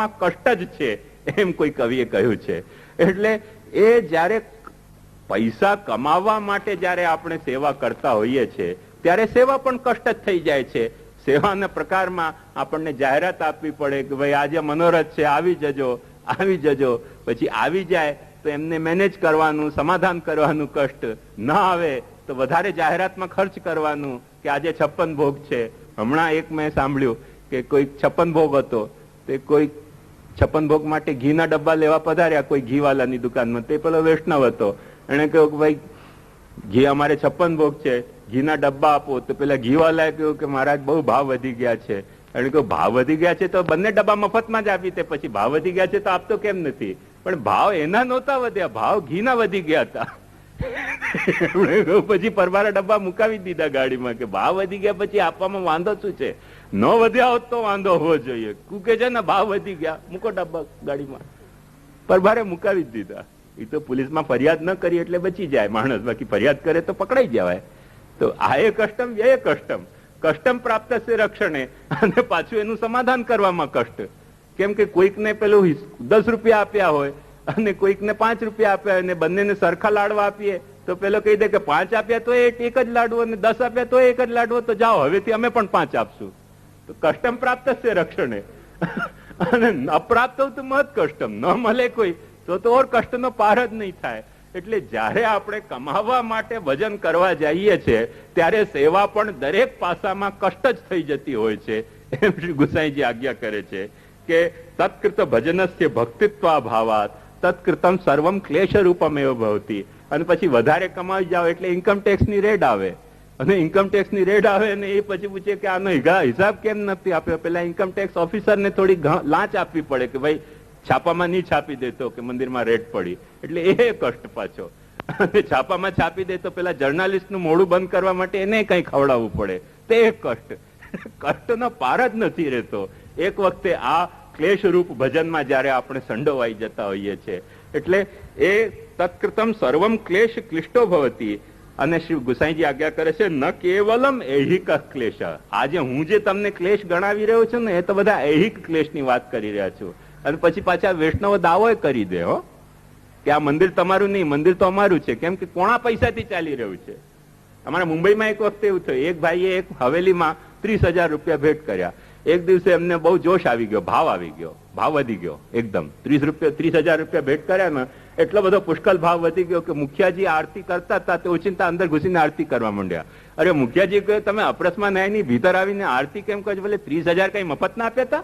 માં કષ્ટ જ છે એમ કોઈ કવિએ કહ્યું છે. એટલે એ જ્યારે પૈસા કમાવા માટે જ્યારે આપણે સેવા કરતા હોઈએ છીએ, ત્યારે સેવા પણ કષ્ટ જ થઈ જાય છે. સેવાના પ્રકારમાં આપણને જાહેરાત આપવી પડે કે ભાઈ આજે મનોરથ છે, આવી જજો આવી જજો. પછી આવી જાય તો એમને મેનેજ કરવાનું, સમાધાન કરવાનું કષ્ટ ન આવે તો વધારે જાહેરાતમાં ખર્ચ કરવાનું કે આજે છપ્પન ભોગ છે. હમણાં એક મેં સાંભળ્યું કે કોઈ છપ્પન ભોગ હતો, તે કોઈ છપ્પન ભોગ માટે ઘીના ડબ્બા લેવા પધાર્યા કોઈ ઘીવાલાની દુકાનમાં. તે પેલો વૈષ્ણવ હતો. એને કહ્યું કે ભાઈ ઘી અમારે છપ્પન ભોગ છે, ઘીના ડબ્બા આપો. તો પેલા ઘીવાલાએ કહ્યું કે મહારાજ, બહુ ભાવ વધી ગયા છે. એને કહ્યું, ભાવ વધી ગયા છે તો બંને ડબ્બા મફતમાં જ આપી તે પછી ભાવ વધી ગયા છે તો આપતો કેમ નથી? પણ ભાવ એના નહોતા વધ્યા. ભાવ ઘીના વધી ગયા હતા. પછી પરવારા ડબ્બા મુકાવી દીધા ગાડીમાં કે ભાવ વધી ગયા પછી આપવામાં વાંધો શું છે? ન વધ્યા હોત તો વાંધો હોવો જોઈએ. કુકે છે ને ભાવ વધી ગયા, મૂકો ડબ્બા ગાડીમાં. પરબારે મુકાવી જ દીધા. એ તો પોલીસમાં ફરિયાદ ન કરી એટલે બચી જાય. માણસ બાકી ફરિયાદ કરે તો પકડાઈ જવાય. તો આ એ કસ્ટમ એ કસ્ટમ. કસ્ટમ પ્રાપ્ત છે રક્ષણે. અને પાછું એનું સમાધાન કરવામાં કષ્ટ. કેમ કે કોઈકને પેલું દસ રૂપિયા આપ્યા હોય અને કોઈકને પાંચ રૂપિયા આપ્યા હોય અને બંનેને સરખા લાડવા આપીએ, તો પેલો કહી દે કે પાંચ આપ્યા તો એક જ લાડવો અને દસ આપ્યા તો એક જ લાડવો, તો જાઓ, હવેથી અમે પણ પાંચ આપશું. તો કષ્ટમ પ્રાપ્ત છે રક્ષણે. અને ન તો મત કષ્ટમ. ન મળે કોઈ, તો તો ઓર કષ્ટનો પાર જ નહીં થાય. એટલે જ્યારે આપણે કમાવા માટે ભજન કરવા જઈએ છીએ ત્યારે સેવા પણ દરેક પાસામાં કષ્ટ જ થઈ જતી હોય છે. એમ શ્રી ગુસાઈજી આજ્ઞા કરે છે કે તત્કૃત ભજનસ્ય ભક્તિત્વા ભાવાત તત્કૃતમ સર્વમ ક્લેશ રૂપમેવ ભવતી. અને પછી વધારે કમાવી જાઓ એટલે ઇન્કમ ટેક્સની રેડ આવે. અને ઇન્કમ ટેક્સની રેડ આવે ને એ પછી પૂછે કે આનો હિસાબ કેમ નથી આપ્યો? પેલા ઇન્કમ ટેક્સ ઓફિસર ને થોડી લાંચ આપવી પડે કે ભાઈ, છાપામાં નહીં છાપી દેતો કે મંદિરમાં રેડ પડી. એટલે એ કષ્ટ પાછો. અને છાપામાં છાપી દે તો પેલા જર્નાલિસ્ટનું મોડું બંધ કરવા માટે એને કઈ ખવડાવવું પડે. તે કષ્ટ. કષ્ટનો પાર જ નથી રહેતો. એક વખતે આ ક્લેશ રૂપ ભજનમાં જ્યારે આપણે સંડોવાઈ જતા હોઈએ છીએ. એટલે એ તત્કૃતમ સર્વમ ક્લેશ ક્લિષ્ટો ભવતી. અને શિવ ગુસાઈજી આજ્ઞા કરે છે, ન કેવલમ એહિક ક્લેશ. આજે હું જે તમને ક્લેશ ગણાવી રહ્યો છું ને, એ તો બધા એહિક ક્લેશની વાત કરી રહ્યા છું. અને પછી પાછા વૈષ્ણવ દાવો કરી દે, હો. કે આ મંદિર તમારું નહીં, મંદિર તો અમારું છે. કેમ કે કોણા પૈસાથી ચાલી રહ્યું છે? અમારા મુંબઈમાં એક વખતે એવું થયું. એક ભાઈએ એક હવેલીમાં ત્રીસ હજાર રૂપિયા ભેટ કર્યા. એક દિવસે એમને બહુ જોશ આવી ગયો, ભાવ આવી ગયો, ભાવ વધી ગયો, એકદમ. ત્રીસ રૂપિયા, ત્રીસ હજાર રૂપિયા ભેટ કર્યા ને એટલો બધો પુષ્કળ ભાવ વધી ગયો કે મુખિયાજી આરતી કરતા હતા તે ઓચિંતા અંદર ઘૂસીને આરતી કરવા માંડ્યા. અરે મુખિયાજી કહ્યું તમે અપરસમાં ન્યાયની ભીતર આવીને આરતી કેમ કહો ભલે ત્રીસ હજાર કઈ મફત ના આપ્યા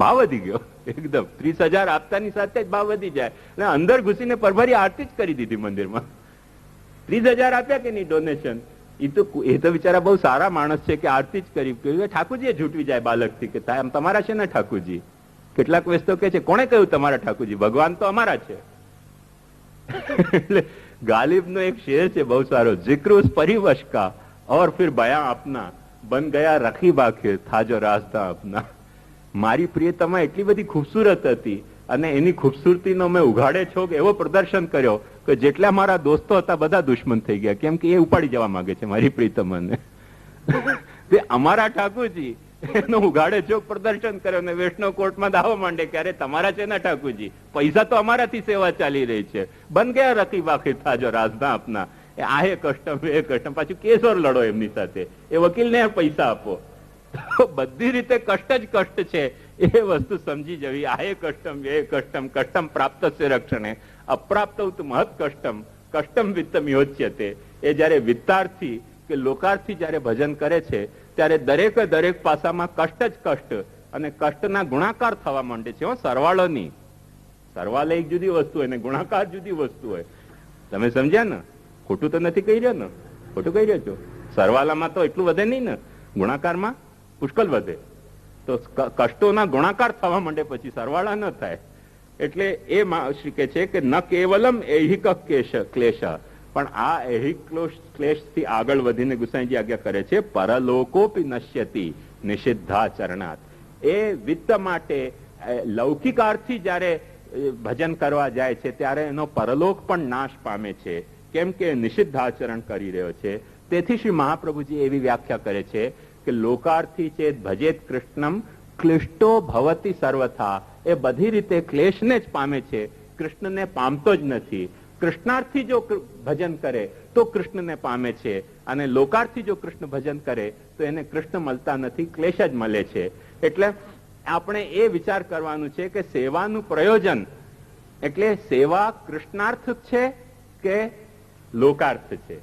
ભાવ વધી ગયો, એકદમ. ત્રીસ હજાર આપતાની સાથે જ ભાવ વધી જાય. અને અંદર ઘૂસીને પરભરી આરતી જ કરી દીધી મંદિરમાં. ત્રીસ હજાર આપ્યા કે નહીં ડોનેશન એ તો એ તો બિચારા બહુ સારા માણસ છે કે આરતી જ કરી. ઠાકોરજીએ ઝૂંટવી જાય બાલકથી કે તમારા છે ને ઠાકોરજી? કેટલાક વેસ કે છે, કોણે કહ્યું તમારા ઠાકોરજી? ભગવાન તો અમારા છે. એટલે ગાલિબનો એક શેર છે, બહુ સારો. જિક્રુસ પરિવશ ઓર ફિર બયા આપના, બન ગયા રખી બાખે થાજો રાસ્તા આપના. મારી પ્રિયતમા એટલી બધી ખૂબસૂરત હતી અને એની ખૂબસૂરતીનો મેં ઉઘાડે છોક એવો પ્રદર્શન કર્યો કે જેટલા મારા દોસ્તો હતા બધા દુશ્મન થઈ ગયા, કેમ કે એ ઉપાડી જવા માંગે છે મારી પ્રિયતમાને. તે અમારા ઠાકોરજી એનો ઉઘાડે ચોક પ્રદર્શન કર્યો અને વૈષ્ણવ કોર્ટમાં દાવો માંડે ક્યારે તમારા છે ને ઠાકુરજી, પૈસા તો અમારાથી સેવા ચાલી રહી છે. બન ગયા રકી બાકી થાજો રાજના આપના. એ આ એ કસ્ટમ એ કસ્ટમ પાછું કેસોર લડો એમની સાથે. એ વકીલને પૈસા આપો. બધી રીતે કષ્ટ જ કષ્ટ છે. એ વસ્તુ સમજી જવી. આ એ કષ્ટમ, એ કસ્ટમ કસ્ટમ પ્રાપ્ત છે રક્ષણે. અપ્રાપ્ત મહત કષ્ટમ. કષ્ટમ વિત્તમ યોચ્યતે. એ જ્યારે વિત્તાર્થી કે લોકાર્થી જ્યારે ભજન કરે છે ત્યારે દરેક દરેક પાસામાં કષ્ટ જ કષ્ટ અને કષ્ટના ગુણાકાર થવા માંડે છે સરવાળો નહીં સરવાળો એક જુદી વસ્તુ હોય ગુણાકાર જુદી વસ્તુ હોય. તમે સમજ્યા ને? ખોટું તો નથી કહી રહ્યો ને? ખોટું કહી રહ્યો છો? સરવાલામાં તો એટલું વધે નહીં ને? ગુણાકારમાં પુષ્કળ વધે. તો કષ્ટોના ગુણાકાર થવા માંડે પછી સરવાળા ન થાય. એટલે એ શ્રી કે છે કે ન કેવલમ એહિક ક્લેશ. પણ આ એહિક ક્લેશ આગળ વધીને ગુસાઈજી આજ્ઞા કરે છે, પરલોકોપી નશ્યતી નિષિદ્ધાચરણાત. એ વિત્ત માટે લૌકિકાર્થી લૌકિક જ્યારે ભજન કરવા જાય છે, ત્યારે એનો પરલોક પણ નાશ પામે છે, કેમ કે નિષિદ્ધાચરણ કરી રહ્યો છે. તેથી શ્રી મહાપ્રભુજી એવી વ્યાખ્યા કરે છે કે લોકાર્થી ચેત ભજેત કૃષ્ણમ ક્લિષ્ટો ભવતી સર્વથા. એ બધી રીતે ક્લેશને જ પામે છે. કૃષ્ણને પામતો જ નથી. કૃષ્ણાર્થી જો ભજન કરે તો કૃષ્ણને પામે છે. અને લોકાર્થી જો કૃષ્ણ ભજન કરે તો એને કૃષ્ણ મળતા નથી, ક્લેશ જ મળે છે. એટલે આપણે એ વિચાર કરવાનું છે કે સેવાનું પ્રયોજન એટલે સેવા કૃષ્ણાર્થ છે કે લોકાર્થ છે.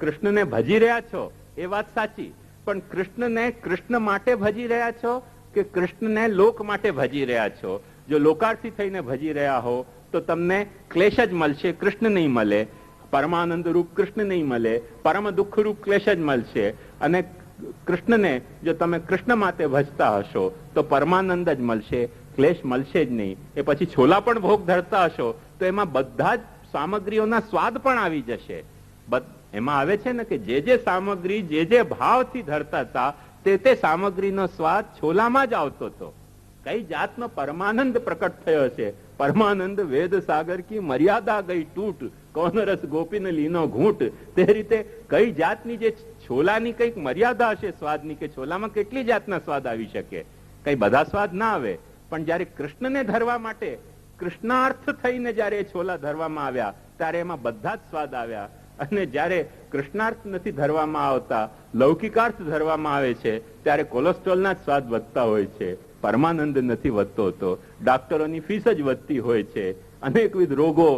કૃષ્ણને ભજી રહ્યા છો, એ વાત સાચી. પણ કૃષ્ણને કૃષ્ણ માટે ભજી રહ્યા છો કે કૃષ્ણને લોક માટે ભજી રહ્યા છો? જો લોકાર્થી થઈને ભજી રહ્યા હો તો તમને ક્લેશ જ મળશે, કૃષ્ણ નહીં મળે. પરમાનંદ રૂપ કૃષ્ણ નહીં મળે, પરમ દુઃખ રૂપ ક્લેશ જ મળશે. અને કૃષ્ણને જો તમે કૃષ્ણ માટે ભજતા હશો, તો પરમાનંદ જ મળશે, ક્લેશ મળશે જ નહીં. એ પછી છોલા પણ ભોગ ધરતા હશો, તો એમાં બધા જ સામગ્રીઓના સ્વાદ પણ આવી જશે. એમાં આવે છે ને કે જે જે સામગ્રી જે જે ભાવથી ધરતા હતા, તે તે સામગ્રીનો સ્વાદ છોલામાં જ આવતો હતો. કઈ જાતનો પરમાનંદ પ્રકટ થયો છે? પરમાનંદ વેદ સાગર કી મર્યાદા ગઈ તૂટ કોન રસ ગોપીને લીનો ઘૂંટ. તે રીતે કઈ જાતની જે છોલાની કંઈક મર્યાદા હશે સ્વાદની, કે છોલામાં કેટલી જાતના સ્વાદ આવી શકે? કઈ બધા સ્વાદ ના આવે. પણ જ્યારે કૃષ્ણને ધરવા માટે, કૃષ્ણાર્થ થઈને જ્યારે છોલા ધરવામાં આવ્યા, ત્યારે એમાં બધા જ સ્વાદ આવ્યા. અને જ્યારે કૃષ્ણાર્થ નથી ધરવામાં આવતા, લૌકિકાર્થ ધરવામાં આવે છે, ત્યારે કોલેસ્ટ્રોલના સ્વાદ વધતા હોય છે. પરમાનંદ નથી વધતો હોતો ડાક્ટરોની ફીસ જ વધતી હોય છે. અનેકવિધ રોગો,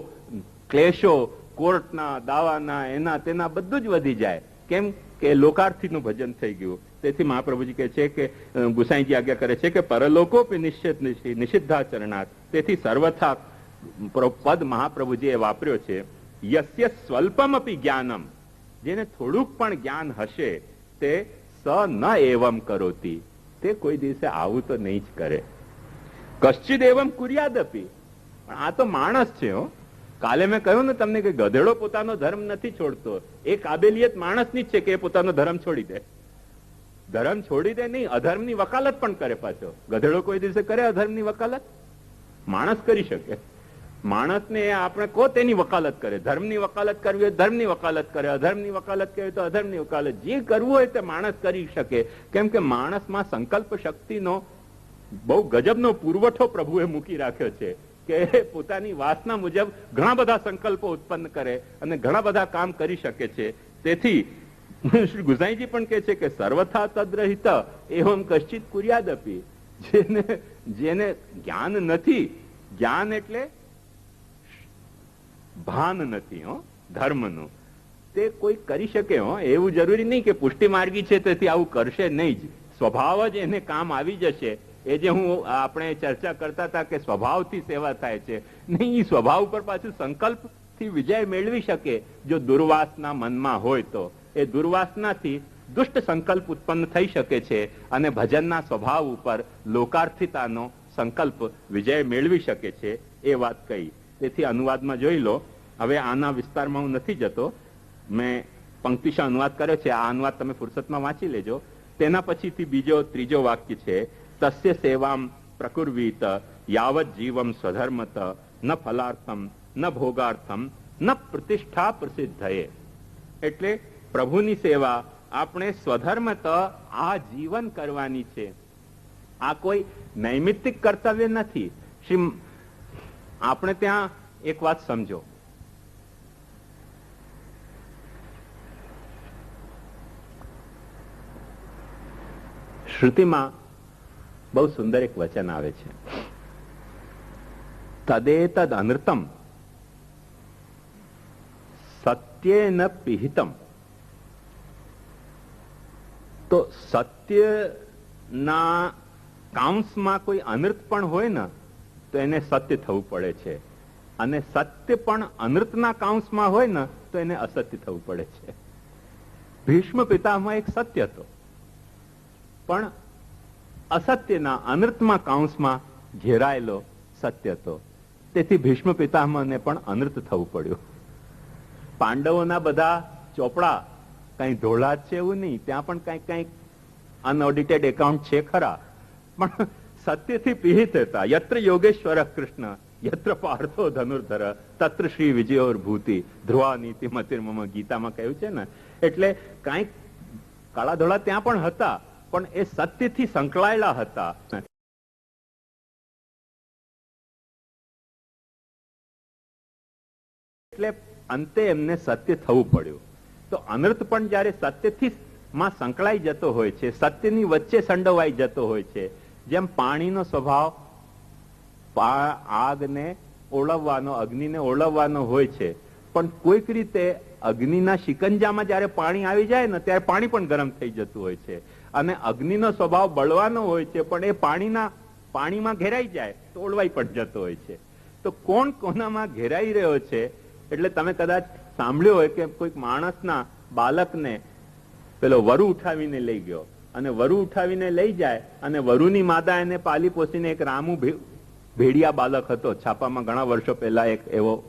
ક્લેશો, કોર્ટના, દાવાના, એના તેના બધું જ વધી જાય. કેમ કે લોકાર્થીનું ભજન થઈ ગયું. તેથી મહાપ્રભુજી કહે છે કે ગુસાઈજી આજ્ઞા કરે છે કે પરલોકોપી નિશ્ચિત નિષિદ્ધાચરણાર્થ. તેથી સર્વથા પદ મહાપ્રભુજીએ વાપર્યો છે. યસ્ય સ્વલ્પમ અપી જ્ઞાનમ. જેને થોડુંક પણ જ્ઞાન હશે, તે સ ન એવમ કરોતી. તે કોઈ દિવસે આવું તો નહીં જ કરે. કશ્ચિત એવમ કુર્યાદપી. પણ આ તો માણસ છે, હો. કાલે મેં કહ્યું ને તમને કે ગધેડો પોતાનો ધર્મ નથી છોડતો. એ કાબેલિયત માણસની જ છે કે એ પોતાનો ધર્મ છોડી દે. ધર્મ છોડી દે નહીં, અધર્મની વકાલત પણ કરે પાછો. ગધેડો કોઈ દિવસે કરે અધર્મની વકાલત? માણસ કરી શકે. માણસને આપણે કો તેની વકાલત કરે? ધર્મની વકાલત કરવી હોય ધર્મની વકાલત કરે, અધર્મની વકાલત કરવી તો અધર્મની વકાલત. જે કરવું હોય તે માણસ કરી શકે. કેમ કે માણસમાં સંકલ્પ શક્તિનો બહુ ગજબનો પુરવઠો પ્રભુએ મૂકી રાખ્યો છે કે પોતાની વાસના મુજબ ઘણા બધા સંકલ્પો ઉત્પન્ન કરે અને ઘણા બધા કામ કરી શકે છે. તેથી શ્રી ગુસાઈજી પણ કહે છે કે સર્વથા તદ્રહિત એવમ કશ્ચિત કુર્યાદપી. જેને જેને જ્ઞાન નથી, જ્ઞાન એટલે ભાન નથી, હો, ધર્મનું. તે કોઈ કરી શકે, હો, એવું જરૂરી નહીં કે પુષ્ટિ માર્ગી છે, તેથી આવું કરશે નહીં જ. સ્વભાવ જ એને કામ આવી જશે. એ જે હું આપણે ચર્ચા કરતા હતા કે સ્વભાવથી સેવા થાય છે. નહીં એ સ્વભાવ ઉપર પાછું સંકલ્પથી વિજય મેળવી શકે, જો દુર્વાસના મનમાં હોય તો. એ દુર્વાસનાથી દુષ્ટ સંકલ્પ ઉત્પન્ન થઈ શકે છે અને ભજનના સ્વભાવ ઉપર, લોકાર્થિતાનો સંકલ્પ વિજય મેળવી શકે છે, એ વાત કહી. તેથી અનુવાદમાં જોઈ લો, હવે આના વિસ્તારમાં હું નથી જતો. મેં પંક્તિશા અનુવાદ કર્યો છે, આ અનુવાદ તમે ફુરસતમાં વાંચી લેજો. તેના પછીથી બીજો, ત્રીજો વાક્ય છે, તસ્ય સેવામ પ્રકુર્વીત, યાવત જીવમ સ્વધર્મત, ન ફલાર્થમ, ન ભોગાર્થમ, ન પ્રતિષ્ઠા પ્રસિદ્ધયે. એટલે પ્રભુની સેવા, આપણે સ્વધર્મત આ જીવન કરવાની છે. આ કોઈ નૈમિત્તિક કર્તવ્ય નથી. શ્રી આપણે ત્યાં એક વાત સમજો. શ્રુતિમાં બહુ સુંદર એક વચન આવે છે. તદે તદ અનૃતમ સત્ય ન પિહિતમ. તો સત્યના કાઉન્સમાં કોઈ અનૃત પણ હોય ને તો એને સત્ય થવું પડે છે. અને સત્ય પણ અનૃતના કાંસમાં હોય ને, તો એને અસત્ય થવું પડે છે. ભીષ્મ પિતામાં એક સત્ય હતો. પણ અસત્યના અનૃતમાં કાંસમાં ઘેરાયેલો સત્ય હતો. તેથી ભીષ્મ પિતામહને પણ અનૃત થવું પડ્યું. પાંડવોના બધા ચોપડા કઈ ધોળા છે એવું નહીં, ત્યાં પણ કઈ કઈ અનઓડિટેડ એકાઉન્ટ છે ખરા. પણ સત્યથી પિહિત હતા યત્ર યોગેશ્વર કૃષ્ણ યત્ર પાર્થો ધનુર્ધર તત્ર શ્રી વિજયોર્ભૂતિ ધ્રુવા નીતિ મતિર્મમ ગીતામાં કહ્યું છે ને? એટલે કાંઈક કાળાધોળા ત્યાં પણ હતા, પણ એ સત્યથી સંકળાયેલા હતા. એટલે અંતે એમને સત્ય થવું પડ્યું. તો અનર્થ પણ જયારે સત્યથી માં સંકળાઈ જતો હોય છે, સત્યની વચ્ચે સંડોવાઈ જતો હોય છે જેમ પાણીનો સ્વભાવ આગને ઓળવવાનો, અગ્નિને ઓળવવાનો હોય છે. પણ કોઈક રીતે અગ્નિના શિકંજામાં જ્યારે પાણી આવી જાય ને, ત્યારે પાણી પણ ગરમ થઈ જતું હોય છે. અને અગ્નિનો સ્વભાવ બળવાનો હોય છે, પણ એ પાણીના, પાણીમાં ઘેરાઈ જાય, તો ઓળવાઈ પણ જતો હોય છે. તો કોણ કોનામાં ઘેરાઈ રહ્યો છે? એટલે તમે કદાચ સાંભળ્યું હોય કે કોઈક માણસના બાળકને પેલો વરુ ઉઠાવીને લઈ ગયો. અને વરુ ઉઠાવીને લઈ જાય અને વરુની માદા એને પાલી પોસીને એક રામુ ભેડિયા બાલક હતો. છાપામાં ઘણા વર્ષો પહેલા એક એવો